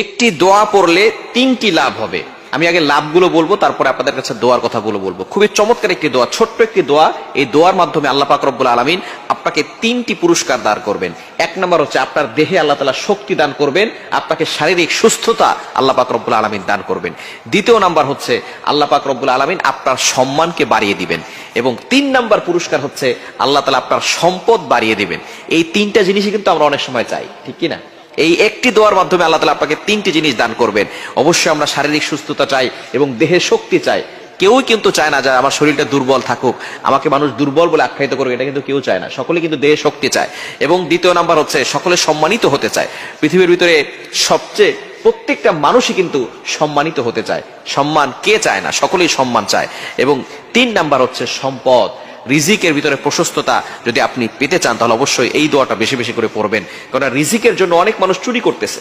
একটি দোয়া পড়লে তিনটি লাভ হবে। আমি আগে লাভগুলো বলব, তারপরে আপনাদের কাছে দোয়ার কথাগুলো বলব। খুবই চমৎকার একটি দোয়া, ছোট্ট একটি দোয়া। এই দোয়ার মাধ্যমে আল্লাহ পাক রব্বুল আলমিন আপনাকে তিনটি পুরস্কার দান করবেন। এক নম্বর হচ্ছে আপনার দেহে আল্লাহ তালা শক্তি দান করবেন, আপনাকে শারীরিক সুস্থতা আল্লাহ পাক রব্বুল আলমিন দান করবেন। দ্বিতীয় নাম্বার হচ্ছে আল্লাহ পাক রব্বুল আলমিন আপনার সম্মানকে বাড়িয়ে দিবেন। এবং তিন নাম্বার পুরস্কার হচ্ছে আল্লাহ তালা আপনার সম্পদ বাড়িয়ে দিবেন। এই তিনটা জিনিসই কিন্তু আমরা অনেক সময় চাই, ঠিক কি না এই একটি দোয়ার মাধ্যমে আল্লাহ তালা আপনাকে তিনটি জিনিস দান করবেন। অবশ্যই আমরা শারীরিক সুস্থতা চাই এবং দেহের শক্তি চাই। কেউই কিন্তু চায় না যে আমার শরীরটা দুর্বল থাকুক। আমাকে মানুষ দুর্বল বলে আখ্যায়িত করবে এটা কিন্তু কেউ চায় না। সকলে কিন্তু দেহে শক্তি চায়। এবং দ্বিতীয় নাম্বার হচ্ছে, সকলে সম্মানিত হতে চায়। পৃথিবীর ভিতরে সবচেয়ে প্রত্যেকটা মানুষই কিন্তু সম্মানিত হতে চায়। সম্মান কে চায় না? সকলেই সম্মান চায়। এবং তিন নাম্বার হচ্ছে সম্পদ। রিজিকের ভিতরে প্রশস্ততা যদি আপনি পেতে চান, তাহলে অবশ্যই এই দোয়াটা বেশি বেশি করে পড়বেন। কারণ রিজিকের জন্য অনেক মানুষ চুরি করতেছে।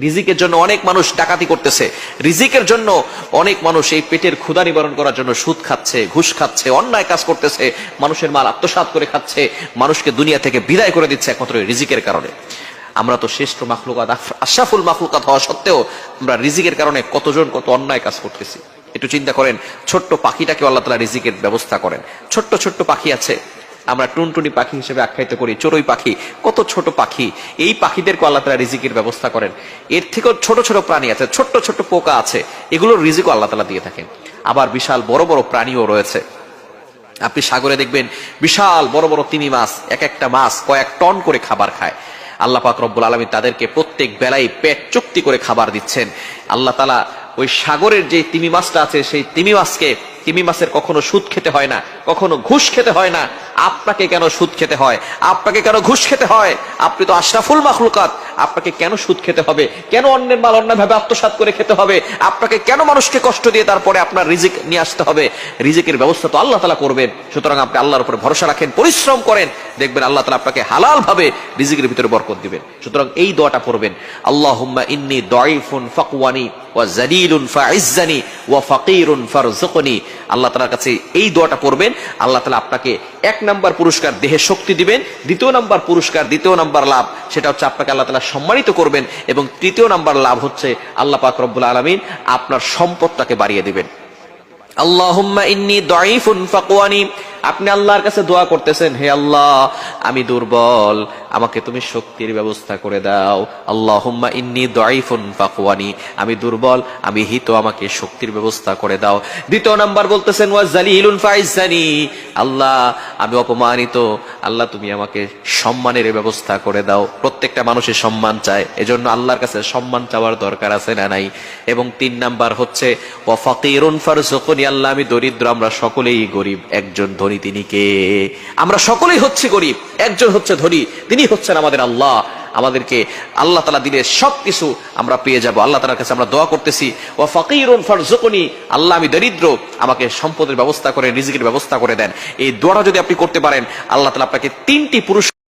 রিজিকের জন্য অনেক মানুষ ডাকাতি করতেছে। রিজিকের জন্য অনেক মানুষ এই পেটের ক্ষুধা নিবারণ করার জন্য সুদ খাচ্ছে, ঘুষ খাচ্ছে, অন্যায় কাজ করতেছে, মানুষের মাল আত্মসাৎ করে খাচ্ছে, মানুষকে দুনিয়া থেকে বিদায় করে দিচ্ছে একমাত্র রিজিকের কারণে। আমরা তো শ্রেষ্ঠ মাখলুকাত আশাফুল মাখলুকাত হওয়া সত্ত্বেও আমরা রিজিকের কারণে কতজন কত অন্যায় কাজ করতেছি। একটু চিন্তা করেন, ছোট্ট পাখিটাকে আল্লাহ তালা রিজিকের ব্যবস্থা করেন। ছোট্ট ছোট্ট পাখি আছে, আমরা টুনটুনি পাখি হিসেবে আখ্যায়িত করি, চড়ুই পাখি, কত ছোট পাখি, এই পাখিদেরকে আল্লাহ তালা রিজিকের ব্যবস্থা করেন। এর থেকেও ছোট ছোট প্রাণী আছে, ছোট্ট ছোট্ট পোকা আছে, এগুলোর রিজিকও আল্লাহ তালা দিয়ে থাকেন। আবার বিশাল বড় বড় প্রাণীও রয়েছে। আপনি সাগরে দেখবেন, বিশাল বড় বড় তিমি মাছ, এক একটা মাছ কয়েক টন করে খাবার খায়। আল্লাহ পাক রব্বুল আলমী তাদেরকে প্রত্যেক বেলায় পেট চুক্তি করে খাবার দিচ্ছেন। আল্লাহ তালা ওই সাগরের যে তিমি মাছটা আছে, সেই তিমি মাছকে, তিমি মাছের কখনো সুদ খেতে হয় না, কখনো ঘুষ খেতে হয় না আপনাকে কেন সুদ খেতে হয়? আপনাকে কেন ঘুষ খেতে হয়? আপনি তো আশরাফুল মাখলুকাত। আপনাকে কেন সুদ খেতে হবে? কেন অন্যের মাল অন্যভাবে আত্মসাৎ করে খেতে হবে? আপনাকে কেন মানুষকে কষ্ট দিয়ে তারপরে আপনার রিজিক নিয়ে আসতে হবে? রিজিকের ব্যবস্থা তো আল্লাহ তালা করবেন। সুতরাং আপনি আল্লাহর উপরে ভরসা রাখেন, পরিশ্রম করেন। দেখবেন আল্লাহ তালা আপনাকে হালাল ভাবে রিজিকের ভিতরে বরকত দিবেন। সুতরাং এই দোয়াটা পড়বেন। আল্লাহ ইন্নি দয়ফুন ফাকওয়ানি ওয়া জালিলুন ফাইজ্জানি ওয়া ফাকিরুন ফারজুকনি আল্লাহ তালার কাছে এই দোয়াটা পড়বেন, আল্লাহ তালা আপনাকে এক নাম্বার পুরস্কার, দেহে শক্তি দিবেন, দ্বিতীয় নাম্বার পুরস্কার, দ্বিতীয় নাম্বার লাভ, সেটা হচ্ছে আপনাকে আল্লাহ তালা সম্মানিত করবেন এবং তৃতীয় নাম্বার লাভ হচ্ছে আল্লাহ পাক রব্বুল আলমিন আপনার সম্পদটাকে বাড়িয়ে দিবেন। আল্লাহ ইন্নি দাঈফুন ফাকওয়ানি আপনি আল্লাহর কাছে দোয়া করতেছেন, হে আল্লাহ, আমি দুর্বল, আমাকে তুমি শক্তির ব্যবস্থা করে দাও। আল্লাহুম্মা ইন্নি দাঈফুন ফাকওয়ানি, আমি দুর্বল, আমি হিত, আমাকে শক্তির ব্যবস্থা করে দাও। দ্বিতীয় নাম্বার বলতেছেন, ওয়া জালিলুন ফাইজানি, আল্লাহ, আমি অপমানিত, আল্লাহ, তুমি আমাকে সম্মানের ব্যবস্থা করে দাও। প্রত্যেকটা মানুষের সম্মান চায়, এজন্য আল্লাহর কাছে সম্মান চাওয়ার দরকার আছে না নাই? এবং তিন নাম্বার হচ্ছে, ওয়া ফাকিরুন ফারজুকনি আল্লাহ, আমি দরিদ্র, আমরা সকলেই গরিব, একজন ধনী তিনি কে? আমরা সকলেই হচ্ছে গরিব। একজন হচ্ছে ধনী, তিনি হচ্ছেন আমাদের আল্লাহ। আমাদেরকে আল্লাহ তালা দিলে সবকিছু আমরা পেয়ে যাব। আল্লাহ তালার কাছে আমরা দোয়া করতেছি। ও ফকিরুন ফরজকনি আল্লাহ আমি দরিদ্র, আমাকে সম্পদের ব্যবস্থা করে, রিজিকের ব্যবস্থা করে দেন। এই দোয়াটা যদি আপনি করতে পারেন, আল্লাহ তালা আপনাকে তিনটি পুরস্কার